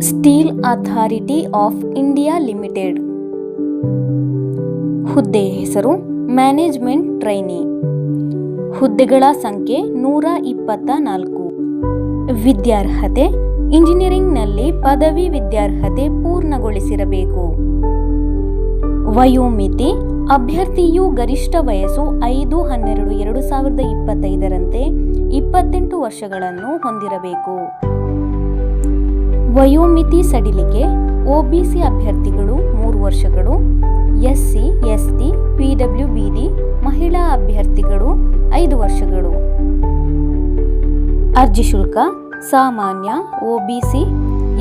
Steel authority of India limited. ಹುದ್ದೆ ಹೆಸರು management trainee. ಹುದ್ದೆಗಳ ಸಂಖ್ಯೆ ನೂರ ಇಪ್ಪತ್ತ ನಾಲ್ಕು. ವಿದ್ಯಾರ್ಹತೆ ಇಂಜಿನಿಯರಿಂಗ್ನಲ್ಲಿ ಪದವಿ ವಿದ್ಯಾರ್ಹತೆ ಪೂರ್ಣಗೊಳಿಸಿರಬೇಕು. ವಯೋಮಿತಿ ಅಭ್ಯರ್ಥಿಯು ಗರಿಷ್ಠ ವಯಸ್ಸು ಐದು ಹನ್ನೆರಡು ಎರಡು ಸಾವಿರದ ಇಪ್ಪತ್ತೈದರಂತೆ ಇಪ್ಪತ್ತೆಂಟು ವರ್ಷಗಳನ್ನು ಹೊಂದಿರಬೇಕು. ವಯೋಮಿತಿ ಸಡಿಲಿಕೆ ಒಬಿಸಿ ಅಭ್ಯರ್ಥಿಗಳು ಮೂರು ವರ್ಷಗಳು, ಎಸ್ಸಿ, ಎಸ್ಟಿ, ಪಿಡಬ್ಲ್ಯೂಬಿಡಿ ಮಹಿಳಾ ಅಭ್ಯರ್ಥಿಗಳು ಐದು ವರ್ಷಗಳು. ಅರ್ಜಿ ಶುಲ್ಕ ಸಾಮಾನ್ಯ ಒಬಿಸಿ,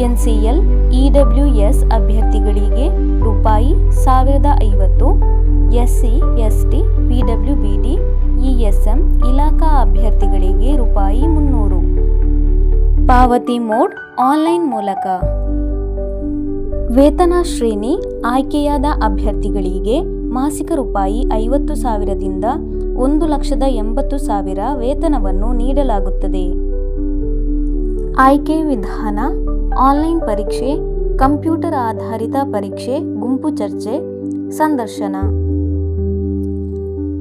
ಎನ್ಸಿಎಲ್, ಇಡಬ್ಲ್ಯೂಎಸ್ ಅಭ್ಯರ್ಥಿಗಳಿಗೆ ರೂಪಾಯಿ ಸಾವಿರದ ಐವತ್ತು, ಎಸ್ಸಿ, ಎಸ್ಟಿ, ಪಿಡಬ್ಲ್ಯೂಬಿಡಿ ಇಎಸ್ಎಂ ಇಲಾಖಾ ಅಭ್ಯರ್ಥಿಗಳಿಗೆ ಪಾವತಿ ಮೋಡ್ ಆನ್ಲೈನ್ ಮೂಲಕ. ವೇತನ ಶ್ರೇಣಿ ಆಯ್ಕೆಯಾದ ಅಭ್ಯರ್ಥಿಗಳಿಗೆ ಮಾಸಿಕ ರೂಪಾಯಿ ಐವತ್ತು ಸಾವಿರದಿಂದ ಒಂದು ಲಕ್ಷದ ಎಂಬತ್ತು ಸಾವಿರ ವೇತನವನ್ನು ನೀಡಲಾಗುತ್ತದೆ. ಆಯ್ಕೆ ವಿಧಾನ, ಆನ್ಲೈನ್ ಪರೀಕ್ಷೆ, ಕಂಪ್ಯೂಟರ್ ಆಧಾರಿತ ಪರೀಕ್ಷೆ, ಗುಂಪು ಚರ್ಚೆ, ಸಂದರ್ಶನ.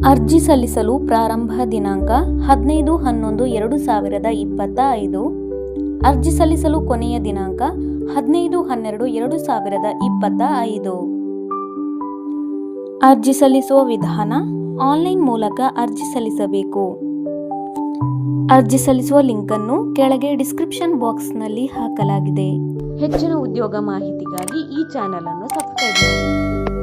ಅರ್ಜಿ ಸಲ್ಲಿಸಲು ಪ್ರಾರಂಭ ದಿನಾಂಕ ಹದಿನೈದು ಹನ್ನೊಂದು ಎರಡು ಸಾವಿರದ ಇಪ್ಪತ್ತ ಐದು ಅರ್ಜಿ ಸಲ್ಲಿಸಲು ಕೊನೆಯ ದಿನಾಂಕ ಹದಿನೈದು, ಹನ್ನೆರಡು, ಎರಡು ಸಾವಿರದ ಇಪ್ಪತ್ತ ಐದು. ಅರ್ಜಿ ಸಲ್ಲಿಸುವ ವಿಧಾನ ಆನ್ಲೈನ್ ಮೂಲಕ ಅರ್ಜಿ ಸಲ್ಲಿಸಬೇಕು. ಅರ್ಜಿ ಸಲ್ಲಿಸುವ ಲಿಂಕನ್ನು ಕೆಳಗೆ ಡಿಸ್ಕ್ರಿಪ್ಷನ್ ಬಾಕ್ಸ್ನಲ್ಲಿ ಹಾಕಲಾಗಿದೆ. ಹೆಚ್ಚಿನ ಉದ್ಯೋಗ ಮಾಹಿತಿಗಾಗಿ ಈ ಚಾನಲ್ ಅನ್ನು ಸಬ್ಸ್ಕ್ರೈಬ್ ಮಾಡಿ.